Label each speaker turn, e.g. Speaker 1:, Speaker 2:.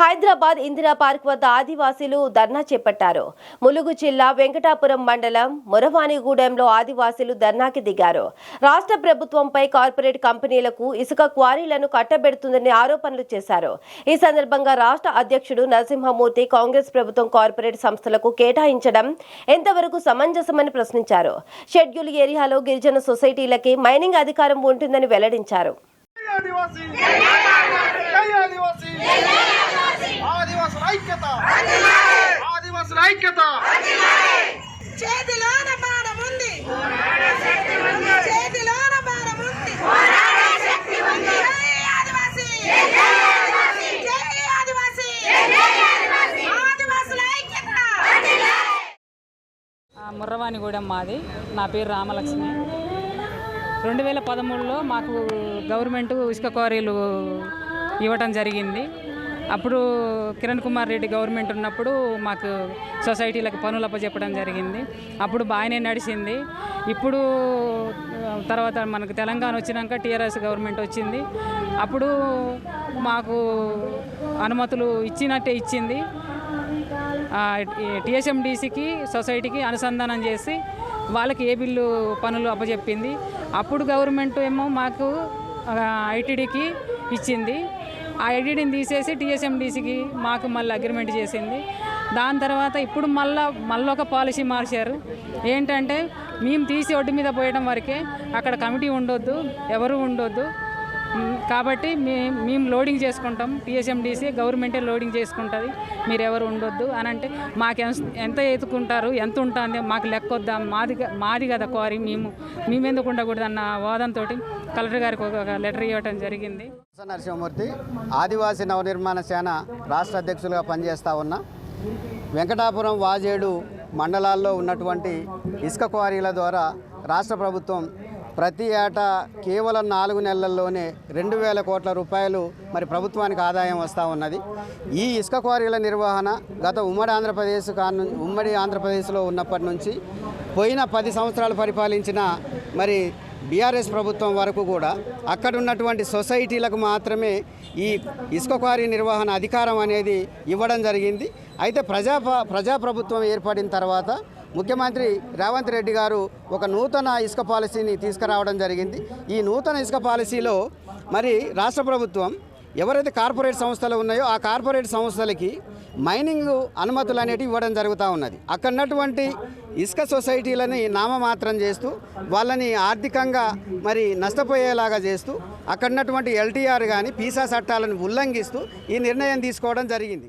Speaker 1: Hyderabad Indira park వద్ద ఆదివాసీలు ధర్నా చేపట్టారు. ములుగు జిల్లా వెంకటాపురం మండలం మురవాణిగూడెంలో ఆదివాసీలు ధర్నాకి దిగారు. రాష్ట్ర ప్రభుత్వంపై కార్పొరేట్ కంపెనీలకు ఇసుక క్వారీలను కట్టబెడుతుందని ఆరోపణలు చేశారు. ఈ సందర్భంగా రాష్ట్ర అధ్యక్షుడు నరసింహమూర్తి కాంగ్రెస్ ప్రభుత్వం కార్పొరేట్ సంస్థలకు కేటాయించడం ఎంతవరకు సమంజసమని ప్రశ్నించారు. షెడ్యూల్ ఏరియాలో గిరిజన సొసైటీలకి మైనింగ్ అధికారం ఉంటుందని వెల్లడించారు
Speaker 2: జై ఆదివాసీ జై ఆదివాసీ ఆదివాసుల ఐక్యత ఆదివాసుల ఐక్యత.
Speaker 3: చేతిలోన బాణముంది చేతిలోన బాణముంది జై ఆదివాసీ జై ఆదివాసీ ఆదివాసుల ఐక్యత
Speaker 4: ఆ, ముర్రవానిగూడెం మాది. నా పేరు రామలక్ష్మి. రెండు వేల పదమూడులో మాకు గవర్నమెంట్ ఇసుక క్వారీలు ఇవ్వటం జరిగింది. అప్పుడు కిరణ్ కుమార్ రెడ్డి గవర్నమెంట్ ఉన్నప్పుడు మాకు సొసైటీలకు పనులు అప్పచెప్పడం జరిగింది. అప్పుడు బాగానే నడిచింది. ఇప్పుడు తర్వాత మనకు తెలంగాణ వచ్చినాక టీఆర్ఎస్ గవర్నమెంట్ వచ్చింది. అప్పుడు మాకు అనుమతులు ఇచ్చినట్టే ఇచ్చింది. టీఎస్ఎండిసికి సొసైటీకి అనుసంధానం చేసి వాళ్ళకి ఏ బిల్లు పనులు అప్పచెప్పింది. అప్పుడు గవర్నమెంట్ ఏమో మాకు ఐటీడీకి ఇచ్చింది. ఆ ఐటీడీని తీసేసి టీఎస్ఎండిసికి మాకు మళ్ళీ అగ్రిమెంట్ చేసింది. దాని తర్వాత ఇప్పుడు మళ్ళా మళ్ళీ ఒక పాలసీ మార్చారు. ఏంటంటే మేము తీసి ఒడ్డు మీద పోయడం వరకే అక్కడ కమిటీ ఉండొద్దు ఎవరు ఉండొద్దు. కాబట్టి మే మేము లోడింగ్ చేసుకుంటాం. టీఎస్ఎండిసి గవర్నమెంటే లోడింగ్ చేసుకుంటుంది. మీరు ఎవరు ఉండొద్దు అని అంటే మాకు ఎంత- ఎంత ఎత్తుకుంటారు ఎంత ఉంటుంది మాకు లెక్కొద్దాం మాది మాది కదా కోరి మేము మేము ఎందుకు ఉండకూడదు అన్న వాదంతో కలెక్టర్ గారికి ఒక లెటర్ ఇవ్వడం జరిగింది.
Speaker 5: నరసింహమూర్తి ఆదివాసీ నవనిర్మాణ సేన రాష్ట్ర అధ్యక్షులుగా పనిచేస్తూ ఉన్నా వెంకటాపురం వాజేడు మండలాల్లో ఉన్నటువంటి ఇసుక క్వారీల ద్వారా రాష్ట్ర ప్రభుత్వం ప్రతి ఏటా కేవలం నాలుగు నెలల్లోనే రెండు వేల కోట్ల రూపాయలు మరి ప్రభుత్వానికి ఆదాయం వస్తూ ఉన్నది. ఈ ఇసుక క్వారీల నిర్వహణ గత ఉమ్మడి ఆంధ్రప్రదేశ్ కాను ఉమ్మడి ఆంధ్రప్రదేశ్లో ఉన్నప్పటి నుంచి పోయిన పది సంవత్సరాలు పరిపాలించిన మరి బీఆర్ఎస్ ప్రభుత్వం వరకు కూడా అక్కడ ఉన్నటువంటి సొసైటీలకు మాత్రమే ఈ ఇసుక క్వారీ నిర్వహణ అధికారం అనేది ఇవ్వడం జరిగింది. అయితే ప్రజా ప్రజాప్రభుత్వం ఏర్పడిన తర్వాత ముఖ్యమంత్రి రేవంత్ రెడ్డి గారు ఒక నూతన ఇసుక పాలసీని తీసుకురావడం జరిగింది. ఈ నూతన ఇసుక పాలసీలో మరి రాష్ట్ర ప్రభుత్వం ఎవరైతే కార్పొరేట్ సంస్థలు ఉన్నాయో ఆ కార్పొరేట్ సంస్థలకి మైనింగ్ అనుమతులు అనేటివి ఇవ్వడం జరుగుతూ ఉన్నది. అక్కడన్నటువంటి ఇసుక సొసైటీలని నామమాత్రం చేస్తూ వాళ్ళని ఆర్థికంగా మరి నష్టపోయేలాగా చేస్తూ అక్కడ ఉన్నటువంటి ఎల్టీఆర్ కానీ పీసా చట్టాలను ఉల్లంఘిస్తూ ఈ నిర్ణయం తీసుకోవడం జరిగింది.